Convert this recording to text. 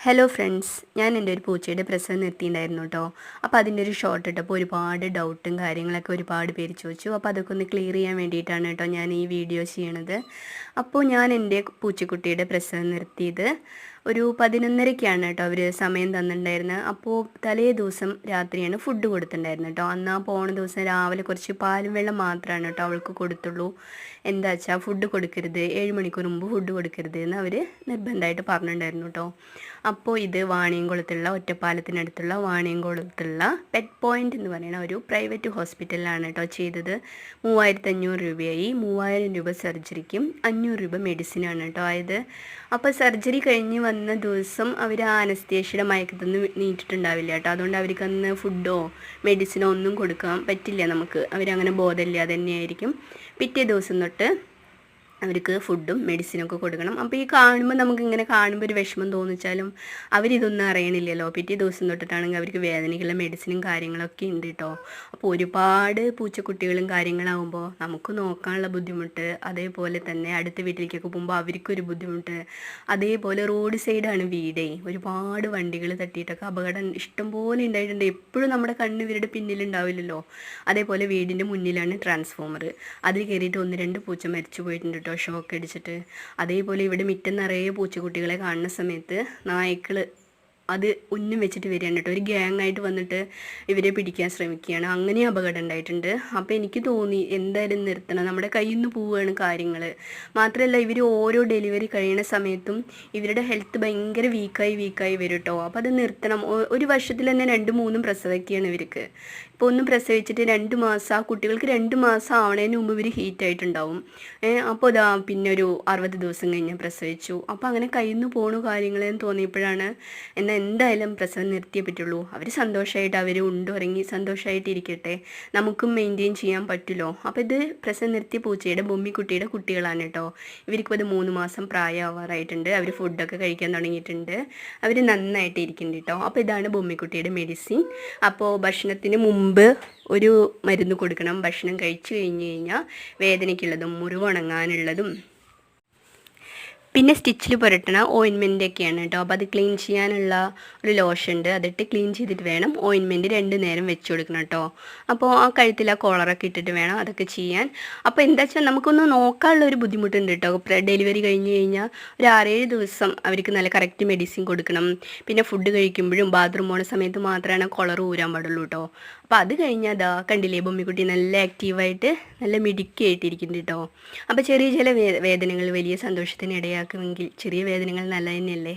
Hello friends ഞാൻ എന്റെ ഒരു പൂച്ചയുടെ പ്രസവം നിർത്തിയിട്ടുണ്ടായിരുന്നു കേട്ടോ. അപ്പോൾ അതിന്റെ ഒരു ഷോർട്ട് ഇട്ടപ്പോൾ ഒരുപാട് ഡൗട്ടും കാര്യങ്ങളൊക്കെ ഒരുപാട് പേര് ചോദിച്ചു. അപ്പോൾ അതൊക്കെ ഒന്ന് ക്ലിയർ ചെയ്യാൻ വേണ്ടിയിട്ടാണ് കേട്ടോ ഞാൻ ഈ വീഡിയോ ചെയ്യണത്. അപ്പോൾ ഞാൻ എന്റെ പൂച്ചക്കുട്ടിയുടെ പ്രസവം നിർത്തിയത്. ഒരു പതിനൊന്നരയ്ക്കാണ് കേട്ടോ അവർ സമയം തന്നിട്ടുണ്ടായിരുന്നത് അപ്പോൾ തലേ ദിവസം രാത്രിയാണ് ഫുഡ് കൊടുത്തിട്ടുണ്ടായിരുന്നത് കേട്ടോ. അന്ന് ആ പോണ ദിവസം രാവിലെ കുറച്ച് പാലും വെള്ളം മാത്രമാണ് കേട്ടോ അവൾക്ക് കൊടുത്തുള്ളൂ. എന്താ വെച്ചാൽ ഫുഡ് കൊടുക്കരുത്. ഏഴ് മണിക്കൂർ മുമ്പ് ഫുഡ് കൊടുക്കരുത് എന്ന് അവർ നിർബന്ധമായിട്ട് പറഞ്ഞിട്ടുണ്ടായിരുന്നു കേട്ടോ. അപ്പോൾ ഇത് വാണിയംകുളത്തുള്ള ഒറ്റപ്പാലത്തിനടുത്തുള്ള വാണിയംകുളത്തുള്ള പെറ്റ് പോയിന്റ് എന്ന് പറയുന്ന ഒരു പ്രൈവറ്റ് ഹോസ്പിറ്റലിലാണ് കേട്ടോ ചെയ്തത്. മൂവായിരത്തി അഞ്ഞൂറ് രൂപയായി. മൂവായിരം രൂപ സർജറിക്കും അഞ്ഞൂറ് രൂപ മെഡിസിനാണ് കേട്ടോ ആയത്. അപ്പോൾ സർജറി കഴിഞ്ഞ് വന്ന ദിവസം അവർ ആ അനസ്തേഷ്യയുടെ മയക്കത്തിൽ നിന്ന് നീട്ടിട്ടുണ്ടാവില്ല കേട്ടോ. അതുകൊണ്ട് അവർക്ക് അന്ന് ഫുഡോ മെഡിസിനോ ഒന്നും കൊടുക്കാൻ പറ്റില്ല നമുക്ക്. അവരങ്ങനെ ബോധമില്ലാതെ തന്നെയായിരിക്കും. പിറ്റേ ദിവസം തൊട്ട് അവർക്ക് ഫുഡും മെഡിസിനും ഒക്കെ കൊടുക്കണം. അപ്പോൾ ഈ കാണുമ്പോൾ നമുക്ക് ഇങ്ങനെ കാണുമ്പോൾ ഒരു വിഷമം തോന്നിച്ചാലും അവരിതൊന്നും അറിയണില്ലല്ലോ. പിറ്റേ ദിവസം തൊട്ടിട്ടാണെങ്കിൽ അവർക്ക് വേദനയ്ക്കുള്ള മെഡിസിനും കാര്യങ്ങളൊക്കെ ഉണ്ട് കേട്ടോ അപ്പോൾ ഒരുപാട് പൂച്ചക്കുട്ടികളും കാര്യങ്ങളാവുമ്പോൾ നമുക്ക് നോക്കാനുള്ള ബുദ്ധിമുട്ട് അതേപോലെ തന്നെ അടുത്ത വീട്ടിലേക്കൊക്കെ പോകുമ്പോൾ അവർക്കൊരു ബുദ്ധിമുട്ട്. അതേപോലെ റോഡ് സൈഡാണ് വീടേ. ഒരുപാട് വണ്ടികൾ തട്ടിയിട്ടൊക്കെ അപകടം ഇഷ്ടംപോലെ ഉണ്ടായിട്ടുണ്ട്. എപ്പോഴും നമ്മുടെ കണ്ണ് ഇവരുടെ പിന്നിലുണ്ടാവില്ലല്ലോ അതേപോലെ വീടിന്റെ മുന്നിലാണ് ട്രാൻസ്ഫോമർ അതിൽ കയറിയിട്ട് ഒന്ന് രണ്ട് പൂച്ച മരിച്ചു പോയിട്ടുണ്ട് കേട്ടോ ഷോക്ക് അടിച്ചിട്ട് അതേപോലെ ഇവിടെ മിറ്റം നിറയെ പൂച്ചക്കുട്ടികളെ കാണുന്ന സമയത്ത് നായ്ക്കൾ അത് ഉന്നം വെച്ചിട്ട് വരികയാണ് കേട്ടോ. ഒരു ഗ്യാങ് ആയിട്ട് വന്നിട്ട് ഇവരെ പിടിക്കാൻ ശ്രമിക്കുകയാണ്. അങ്ങനെ അപകടം ഉണ്ടായിട്ടുണ്ട്. അപ്പോൾ എനിക്ക് തോന്നി എന്തായാലും നിർത്തണം. നമ്മുടെ കയ്യിൽ നിന്ന് പോവുകയാണ് കാര്യങ്ങൾ മാത്രമല്ല ഇവർ ഓരോ ഡെലിവറി കഴിയുന്ന സമയത്തും ഇവരുടെ ഹെൽത്ത് ഭയങ്കര വീക്കായി വീക്കായി വരും കേട്ടോ. അപ്പോൾ അത് നിർത്തണം. ഒരു വർഷത്തിൽ തന്നെ രണ്ടും മൂന്നും പ്രസവിക്കുകയാണ് ഇവർക്ക്. ഇപ്പോൾ ഒന്ന് പ്രസവിച്ചിട്ട് രണ്ട് മാസം ആ കുട്ടികൾക്ക് രണ്ട് മാസം ആവണതിന് മുമ്പ് ഇവർ ഹീറ്റായിട്ടുണ്ടാവും അപ്പോൾ ഇതാ പിന്നെ ഒരു അറുപത് ദിവസം കഴിഞ്ഞ് പ്രസവിച്ചു. അപ്പോൾ അങ്ങനെ കയ്യിൽ നിന്ന് പോണു കാര്യങ്ങളെന്ന് തോന്നിയപ്പോഴാണ് എന്നാൽ എന്തായാലും പ്രസവം നിർത്തിയേ പറ്റുള്ളൂ. അവർ സന്തോഷമായിട്ട് അവർ ഉണ്ടുറങ്ങി സന്തോഷമായിട്ടിരിക്കട്ടെ നമുക്കും മെയിന്റെയിൻ ചെയ്യാൻ പറ്റുമല്ലോ അപ്പോൾ ഇത് പ്രസവം നിർത്തിയ പൂച്ചയുടെ ബൊമ്മിക്കുട്ടിയുടെ കുട്ടികളാണ് കേട്ടോ. ഇവർക്കിപ്പോൾ ഇത് മൂന്ന് മാസം പ്രായമാവാറായിട്ടുണ്ട്. അവർ ഫുഡൊക്കെ കഴിക്കാൻ തുടങ്ങിയിട്ടുണ്ട്. അവർ നന്നായിട്ട് ഇരിക്കുന്നുണ്ട് കേട്ടോ. അപ്പോൾ ഇതാണ് ബൊമ്മിക്കുട്ടിയുടെ മെഡിസിൻ അപ്പോൾ ഭക്ഷണത്തിന് മുമ്പ് ഒരു മരുന്ന് കൊടുക്കണം. ഭക്ഷണം കഴിച്ചു കഴിഞ്ഞ് കഴിഞ്ഞാൽ വേദനയ്ക്കുള്ളതും മുറിവുണങ്ങാനുള്ളതും പിന്നെ സ്റ്റിച്ചിൽ പുരട്ടണ ഓയിൻമെന്റ് ഒക്കെയാണ് കേട്ടോ. അപ്പോൾ അത് ക്ലീൻ ചെയ്യാനുള്ള ഒരു ലോഷൻ ഉണ്ട് അതിട്ട് ക്ലീൻ ചെയ്തിട്ട് വേണം ഓയിൻമെന്റ് രണ്ട് നേരം വെച്ച് കൊടുക്കണം കേട്ടോ. അപ്പോൾ ആ കഴുത്തിൽ ആ കോളറൊക്കെ ഇട്ടിട്ട് വേണം അതൊക്കെ ചെയ്യാൻ. അപ്പോൾ എന്താ വെച്ചാൽ നമുക്കൊന്ന് നോക്കാനുള്ള ഒരു ബുദ്ധിമുട്ടുണ്ട് കേട്ടോ. ഡെലിവറി കഴിഞ്ഞ് കഴിഞ്ഞാൽ ഒരു ആറേഴ് ദിവസം അവർക്ക് നല്ല കറക്റ്റ് മെഡിസിൻ കൊടുക്കണം. പിന്നെ ഫുഡ് കഴിക്കുമ്പോഴും ബാത്റൂം പോണ സമയത്ത് മാത്രമാണ് കോളർ ഊരാൻ പാടുള്ളൂ കേട്ടോ. അപ്പോൾ അത് കഴിഞ്ഞാൽ അതാ കണ്ടില്ലേ ബൊമ്മിക്കുട്ടി നല്ല ആക്റ്റീവായിട്ട് നല്ല മിടുക്കി മിടുക്കിയായിട്ടിരിക്കുന്നുണ്ട് കേട്ടോ. അപ്പോൾ ചെറിയ ചില വേദനകൾ വലിയ സന്തോഷത്തിന് ഇടയാക്കുമെങ്കിൽ ചെറിയ വേദനകൾ നല്ല തന്നെയല്ലേ